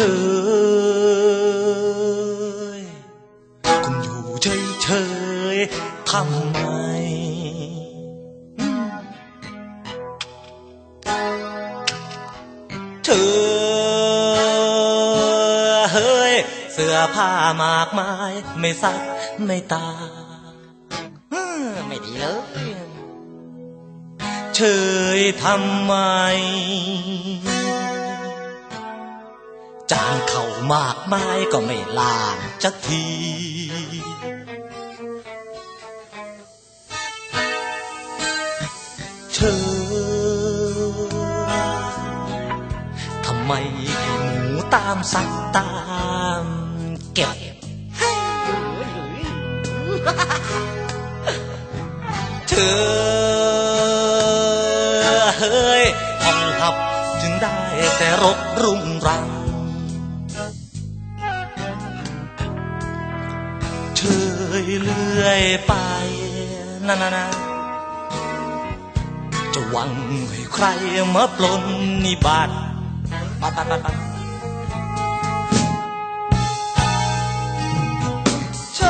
เฉยคุณอยู่เฉยเฉยทำไมเธอเฮ้ยเสื้อผ้ามากมาย ไม่ซักไม่ตากไม่ดีเลย เฉยทำไม จานเข่ามากมายก็ไม่ล้างจักที เธอทำไมให้หมูตามสักตามเก็บเธอเฮ้ยห้องหับจึงได้แต่รบรุงรัง ยเลื่อยไปนานานาจะหวังให้ใครมาปลนนิบัติปัดปัดปัดปัดเฉ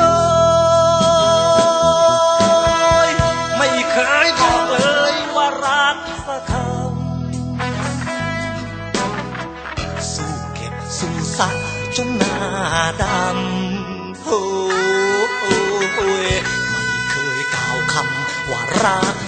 ยไม่เคยบอกเลยว่ารักสักคำสู้เก็บสู้ซักจนหน้าดำำ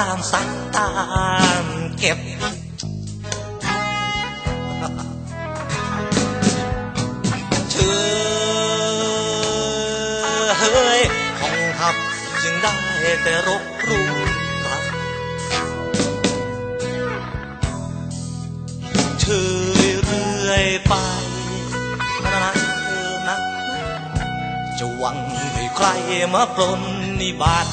ตามสักตามเก็บ เธอเฮ้ยห้องหับจึงได้แต่รบรุงรักเธอเรื่อยไปนะนะเออนะจะหวังให้ใครมาปลนนิบัติ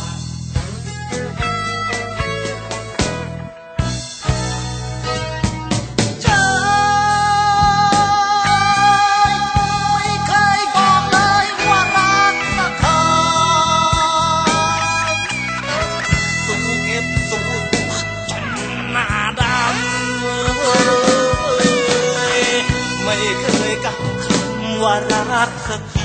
ไม่